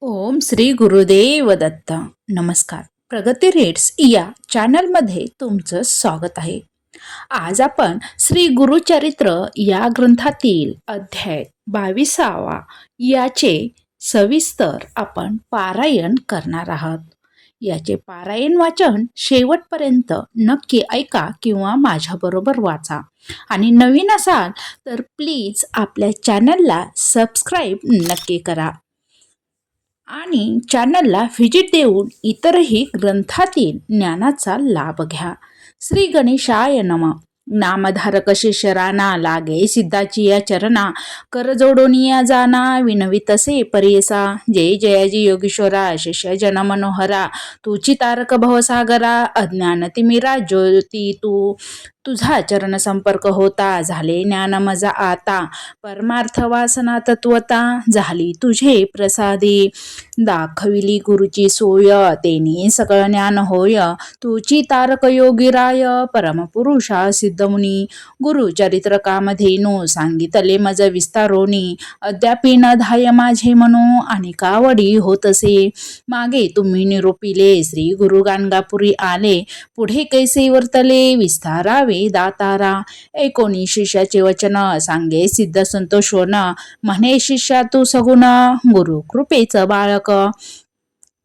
ओम श्री गुरुदेव दत्त. नमस्कार. प्रगती रेट्स या चॅनलमध्ये तुमचं स्वागत आहे. आज आपण श्री गुरुचरित्र या ग्रंथातील अध्याय बावीसावा याचे सविस्तर आपण पारायण करणार आहात. याचे पारायण वाचन शेवटपर्यंत नक्की ऐका किंवा माझ्याबरोबर वाचा. आणि नवीन असाल तर प्लीज आपल्या चॅनलला सबस्क्राईब नक्की करा. आणि चॅनलला व्हिजिट देऊन इतरही ग्रंथातील ज्ञानाचा लाभ घ्या. श्री गणेशाय नम. नामधारक शरणा लागे सिद्धाची या चरणा करजोडोनिया जाना विनवी तसे परियसा. जय जयाजी योगीश्वरा शिष्य जन मनोहरा. तुची तारक भवसागरा अज्ञान तिमिरा ज्योती तू. तुझा चरण संपर्क होता झाले ज्ञान मजा आता. परमार्थ वासना तत्वता झाली तुझे प्रसादी. दाखविली गुरुची सोय तेनी सगळं ज्ञान होय. तुची तारक योगीराय परमपुरुषा सिद्धमुनी गुरु चरित्रकामधेनू सांगितले मज विस्तारोनी. अद्यापि न धाय माझे म्हणू आणि कावडी होतसे. मागे तुम्ही निरोपिले श्री गुरु गाणगापुरी आले. पुढे कैसे वर्तले विस्तारावे दातारा एकोणी शिष्याचे वचन सांगे सिद्ध संतोष होण म्हणे शिष्या तू सगुण गुरु कृपेचं बाळक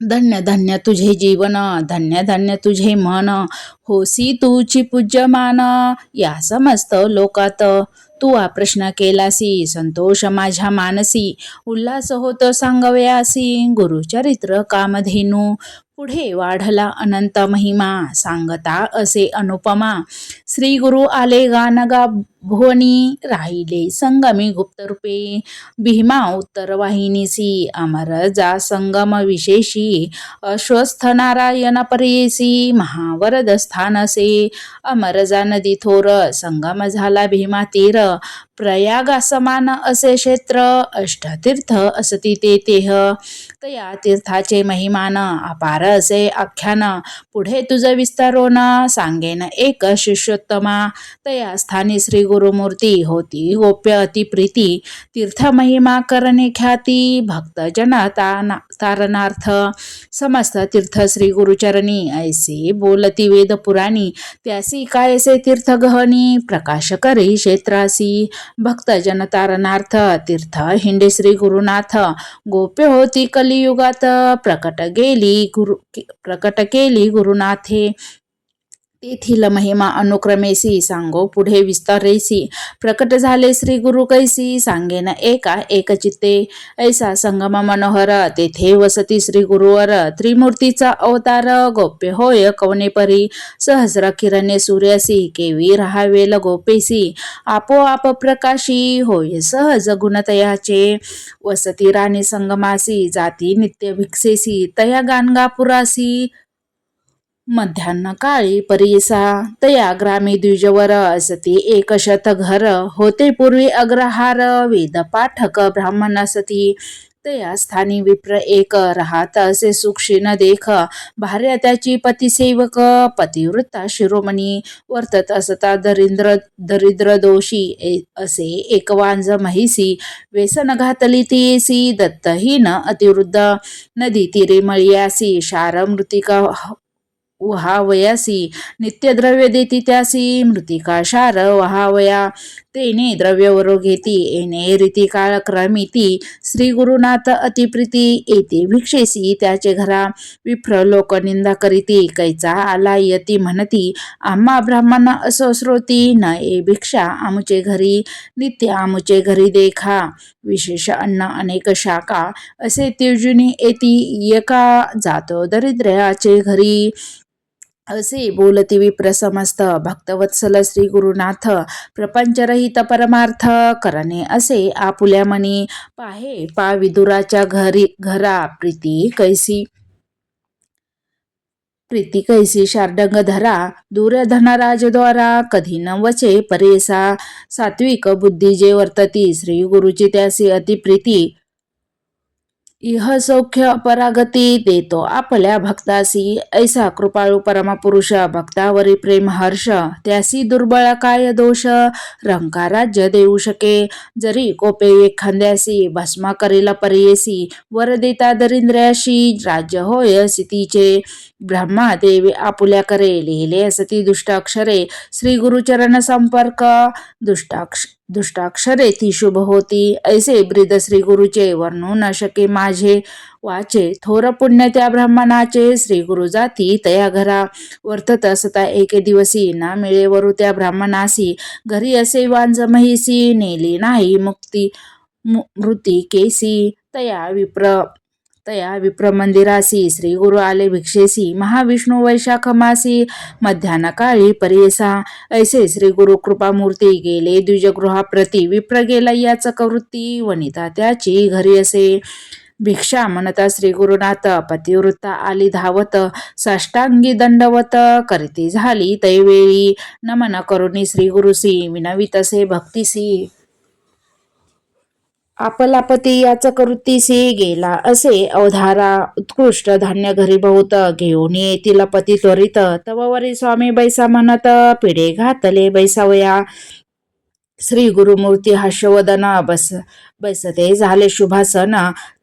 धन्य धन्य तुझे जीवन धन्य धन्य तुझे मन होसी तुची पूज्यमान या समस्त लोकात तू हा प्रश्न केलासी संतोष माझ्या मानसी उल्हास होतो सांगवयासी गुरुचरित्र कामधेनू पुढे वाढला अनंत महिमा सांगता असे अनुपमा. श्री गुरु आले गानगा भुवनी राहिले संगमी गुप्त रूपे भीमा उत्तर वाहिनीसी अमर जा संगम विशेषी. अश्वस्थ नारायण परेसी महावरद स्थानसे. अमर जा नदी थोर संगम झाला भीमा तीर. प्रयागा समान असे क्षेत्र अष्टतीर्थ असती ते तेह. तया तीर्थाचे महिमान अपार असे आख्यान. पुढे तुझं विस्तारोन सांगेन एक शिष्योत्तमा. तया स्थानी श्री गुरुमूर्ती होती गोप्य अतिप्रीती. तीर्थ महिमा करणे ख्याती भक्त जन तारणार्थ समस्त तीर्थ श्री गुरुचरणी ऐसे बोलती वेद पुराणी त्यासी कायसे तीर्थ गहनी प्रकाश करी क्षेत्रासी। भक्त जनतारणार्थ तीर्थ हिंडे श्री गुरुनाथ। गोप्य होती कलियुगात प्रकट गेली गुरु प्रकट केली गुरुनाथे। तेथील महिमा अनुक्रमेसी सांगो पुढे विस्तारेसी. प्रकट झाले श्री गुरु कैसी सांगेन एका एक चित्ते ऐसा संगम मनोहर तेथे वसती श्री गुरुवर. त्रिमूर्तीचा अवतार गोप्य होय कवने परी. सहस्र किरणे सूर्यसी केवी राहावेल गोपेसी. आपोआप प्रकाशी होय सहज गुणतयाचे. वसती राणी संगमासी जाती नित्य भिक्षेसी तया गानगापुरासी. मध्यान्ह काळी परिसा तया ग्रामी द्विजवर असती एक शत घर होते पूर्वी अग्रहार वेद पाठक ब्राह्मण असती. तया स्थानी विप्र एक राहत असे सुक्षीन देख भार्या त्याची पतिसेवक पतिवृत्ता शिरोमणी वर्तत असता दरिद्र दरिद्र दोषी असे एक वांज महिसी व्यसन घातली तीसी दत्तहीन अतिवृद्ध नदी तिरे मळियासी शार मृतिका वहावयासी नित्यद्रव्य देती त्यासी मृतिका शार वहावया. तेने द्रव्यवरो घेती येणे रीती काळ क्रमिती. श्री गुरुनाथ अतिप्रीती येते भिक्षेसी त्याचे घरा. विफ्र लोक निंदा करीती कैचा आला यती म्हणती. आम्हा ब्राह्मण असो श्रोती न ए भिक्षा आमुचे घरी. नित्य आमुचे घरी देखा. विशेष अन्न अनेक शाखा. असे त्युजुनी येती एका जातो दरिद्र्याचे घरी. असे बोलती विप्र समस्त भक्तवत्सल श्री गुरुनाथ प्रपंचरहित परमार्थ करणे असे आपुल्या मनी पाहे पा विदुराच्या घरी घरा प्रीती कैसी प्रीती कैसी शार्डंग धरा दूरधनराजद्वारा कधी न वचे परेसा सात्विक बुद्धी जे वर्तती श्री गुरुची त्यासी अतिप्रीती इह सौख्य परागती देतो. आपल्या भक्तासी ऐसा कृपाळू परमपुरुष भक्तावरी प्रेम हर्ष. त्यासी दुर्बळ काय दोष? रंका राज्य देऊ शके. जरी कोपे एखाद्यासी भस्मा करील परियेसी. वर देता दरिंद्र्याशी राज्य होय सितीचे ब्रह्मा देवी आपुल्या करे लिहिले असती दुष्टाक्षरे श्री गुरुचरण संपर्क दुष्टाक्ष दुष्टाक्षरे ती शुभ होती. ऐसे ब्रिद श्री गुरुचे वर्णू न शके माझे. वाचे थोर पुण्य त्या ब्राह्मणाचे. श्री गुरु जाती तया घरा. वर्तत असता एके दिवसी ना मिळे वरु त्या ब्राह्मणासी. घरी असे वांज महिसी नेली नाही मुक्ती मु- मृती केसी. तया विप्र तया विप्र मंदिरासी श्री गुरु आले भिक्षेसी महाविष्णू वैशाख मासी मध्यान्ह काळी परियसा। ऐसे श्री गुरु कृपामूर्ती गेले द्विजगृहाप्रती विप्र गेला याच कवृत्ती वनिता त्याची घरी असे। भिक्षा म्हणता श्री गुरुनाथ पतिवृत्ता आली धावत साष्टांगी दंडवत करती झाली तैवेळी। नमन करुणी श्री गुरुसी विनवित असे भक्तिसी। आपला पती याच करुतीसी गेला असे अवधारा उत्कृष्ट धान्य घरी बहुत घेऊन येतील पती त्वरित. तववरी स्वामी बैसा म्हणत पिढे घातले बैसावया. श्री गुरुमूर्ती हर्षवदन बस. बैसते. झाले शुभासन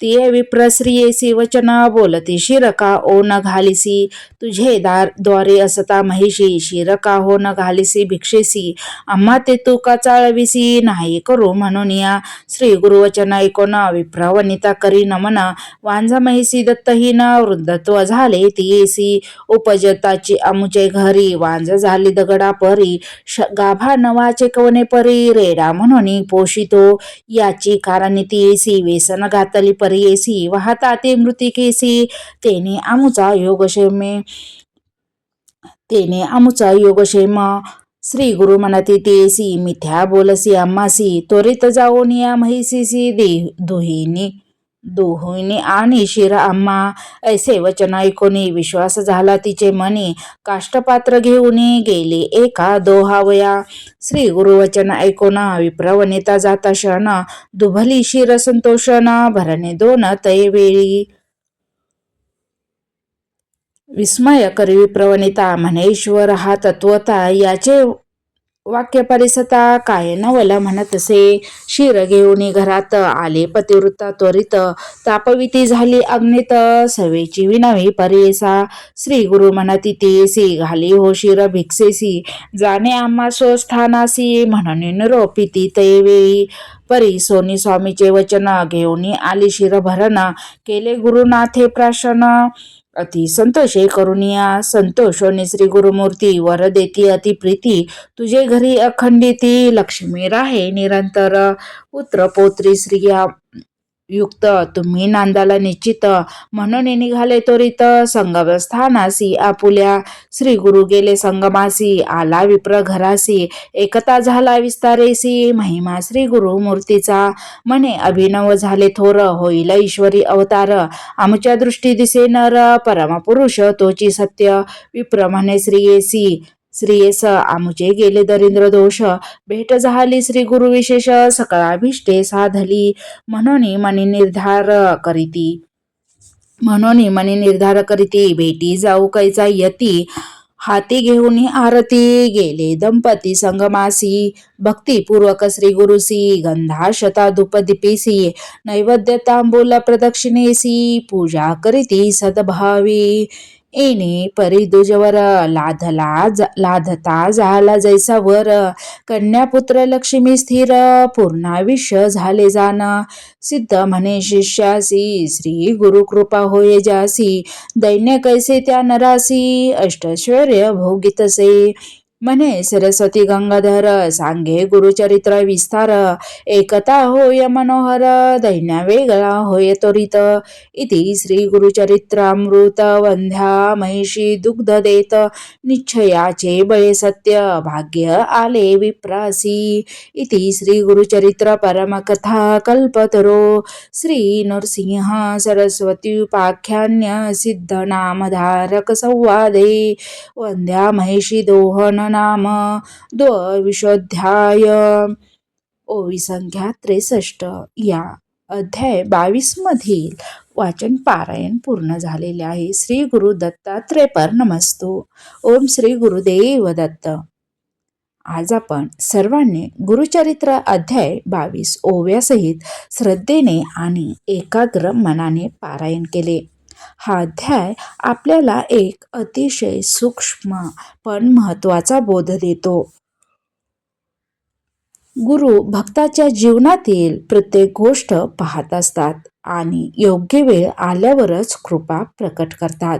तिये विप्रश्रियेसी वचन बोलती. शिरका ओ न घालिसी. तुझे दारद्वारे असता महिषी. शिरका हो न घालिसी भिक्षेसी. आम्हा ते तू का चाळविसी. नाही करू म्हणून या. श्री गुरुवचन ऐकोन विप्र वनिता करी नमन. वांझा महिषी दत्तहीन. वृद्धत्व झाले तियेसी उपजताची आमुचे घरी. वांझ झाली दगडा परी. श- गाभा नवाचे कवने परी. रेडा म्हणून पोषितो. याची कारण तियेसी व्यसन घातली परी परियेसी वाहता ते मृतिकेसी तेने आमुचा योगक्षेमे तेने आमुचा योगक्षेम श्री गुरु म्हणती तेसी मिथ्या बोलसी अम्मासी त्वरित जाऊन या महिसीसी दे दुहिनी. दुहिनी आणि शिर ऐसे वचन ऐकोनी विश्वास झाला तिचे मनी. काष्टपात्र घेऊन गेले एका दोहावया. श्री गुरुवचन ऐकोन विप्रवनिता जाता क्षण दुभली शिर संतोषण भरणे दोन तैवेळी विस्मय करवी प्रवणिता म्हणे हा तत्वता याचे वाक्य परिसता काय? नवल म्हणत असे. शिर घेऊन घरात आले पतिवृत्ता त्वरित. तापविती झाली अग्नित. सवेची विनवी परेसा. श्री गुरु म्हणती तेसी घाली हो शिर भिक्षेसी. जाणे आम्हा स्वस्थानासी म्हणून निरोपिती तैवेळी परी सोनी स्वामीचे वचन घेऊन आली शिर भरण केले गुरुनाथे प्राशन. अति संतोषे करुणिया संतोष हो श्री गुरुमूर्ती वर देती अति प्रीती तुझे घरी अखंडिती लक्ष्मी राहे निरंतर पुत्र पोत्री स्त्रिया. युक्त तुम्ही नांदाला निश्चित. म्हणून निघाले त्वरित संगमस्थानासी आपुल्या श्री गुरु गेले संगमासी आला विप्र घरासी एकता झाला विस्तारेसी महिमा श्री गुरु मूर्तीचा. म्हणे अभिनव झाले थोर होईल ईश्वरी अवतार. आमच्या दृष्टी दिसे नर परमपुरुष तोची सत्य. विप्र म्हणे श्रीयेसी श्रीयेस आमुचे गेले दरिंद्र दोष. भेट झाली श्री गुरु विशेष सकळाभिष्टे साधली. म्हणून मनी निर्धार करीती. म्हणून मनी निर्धार करीती. भेटी जाऊ कैचा यती. हाती घेऊन आरती गेले दंपती संगमासी. भक्तीपूर्वक श्री गुरुसी गंधा शता धूपदीपेसी नैवेद्य तांबूल प्रदक्षिणेसी. पूजा करीती सद्भावी. एने परी दुजवर लाधला ज- लाधता झाला जैसा वर. कन्यापुत्र लक्ष्मी स्थिर पूर्णाविष्य झाले जाण सिद्ध म्हणे शिष्यासी श्री गुरु कृपा जासी. दैन्य कैसे त्या नरासी अष्टश्वर्य भोगितसे. म्हणे सरस्वती गंगाधर सांगे गुरुचरित्र विस्तार एकता होय मनोहर दैन्य वेगळा होय त्वरित. इति श्री गुरुचरित्रामृत वंध्या महिषी दुग्ध देत निश्चयाचे बळे सत्य भाग्य आले विप्रासी. इति श्री गुरुचरित्र परमकथा कल्पतरो. श्री नरसिंह सरस्वती उपाख्यान्य सिद्ध नामधारक संवादे. वंध्या महिषी दोहन नाम द्विशोध्याय ओवी संख्या त्रेसष्ट. या अध्याय बावीस मधील वाचन पारायण पूर्ण झालेले आहे. श्री गुरु दत्तात्रेपर नमस्तो ओम श्री गुरुदेव दत्त. आज आपण सर्वांनी गुरुचरित्र अध्याय बावीस ओव्यासहित श्रद्धेने आणि एकाग्र मनाने पारायण केले. हा अध्याय आपल्याला एक अतिशय सूक्ष्म पण महत्त्वाचा बोध देतो. गुरु भक्ताच्या जीवनातील प्रत्येक गोष्ट पाहत असतात आणि योग्य वेळ आल्यावरच कृपा प्रकट करतात.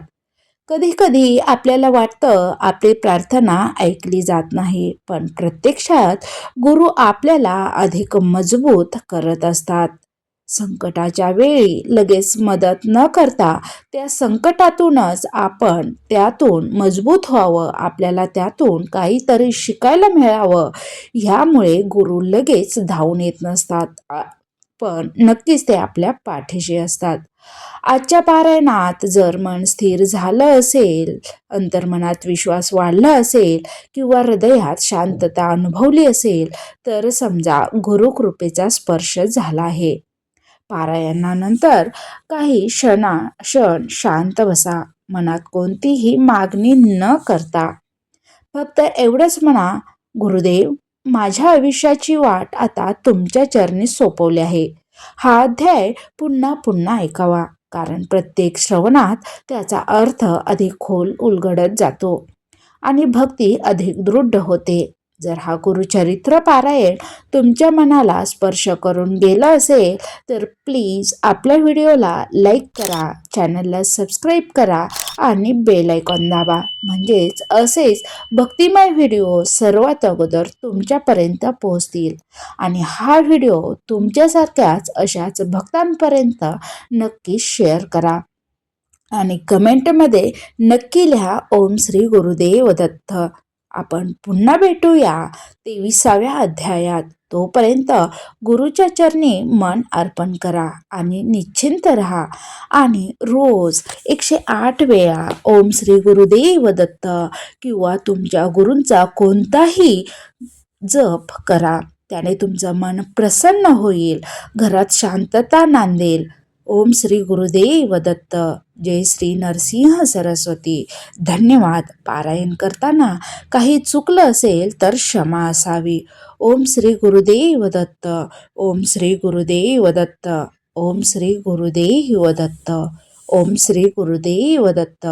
कधी कधी आपल्याला वाटतं आपली प्रार्थना ऐकली जात नाही पण प्रत्यक्षात गुरु आपल्याला अधिक मजबूत करत असतात. संकटाच्या वेळी लगेच मदत न करता त्या संकटातूनच आपण त्यातून मजबूत व्हावं आपल्याला त्यातून काहीतरी शिकायला मिळावं ह्यामुळे गुरु लगेच धावून येत नसतात. पण नक्कीच ते आपल्या पाठीशी असतात. आजच्या पारायणात जर मन स्थिर झालं असेल अंतर्मनात विश्वास वाढला असेल किंवा हृदयात शांतता अनुभवली असेल तर समजा गुरुकृपेचा स्पर्श झाला आहे. पारायणानंतर काही क्षणा क्षण शांत बसा. मनात कोणतीही मागणी न करता. फक्त एवढंच म्हणा गुरुदेव माझ्या आयुष्याची वाट आता तुमच्या चरणी सोपवली आहे. हा अध्याय पुन्हा पुन्हा ऐकावा कारण प्रत्येक श्रवणात त्याचा अर्थ अधिक खोल उलगडत जातो आणि भक्ती अधिक दृढ होते. जर हा गुरुचरित्र पारायण तुमच्या मनाला स्पर्श करून गेला असेल तर प्लीज आपल्या व्हिडिओला लाईक करा चॅनलला सबस्क्राईब करा आणि बेल आयकॉन दाबा. म्हणजेच असेच भक्तिमय व्हिडिओ सर्वात अगोदर तुमच्यापर्यंत पोहोचतील. आणि हा व्हिडिओ तुमच्यासारख्याच अशाच भक्तांपर्यंत नक्की शेअर करा. आणि कमेंटमध्ये नक्की लिहा ओम श्री गुरुदेव दत्त. आपण पुन्हा भेटूया तेविसाव्या अध्यायात. तोपर्यंत गुरुच्या चरणी मन अर्पण करा आणि निश्चिंत राहा. आणि रोज एकशे आठ वेळा ओम श्री गुरुदेव दत्त किंवा तुमच्या गुरूंचा कोणताही जप करा. त्याने तुमचं मन प्रसन्न होईल घरात शांतता नांदेल. ओम श्री गुरुदेव दत्त जय श्री नरसिंह सरस्वती. धन्यवाद. पारायण करताना काही चुकलं असेल तर क्षमा असावी. ओम श्री गुरुदेव दत्त ओम श्री गुरुदेव दत्त ओम श्री गुरुदेव दत्त ओम श्री गुरुदेव दत्त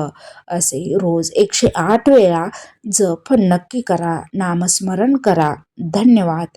असे रोज एकशे आठ वेळा जप नक्की करा. नामस्मरण करा. धन्यवाद.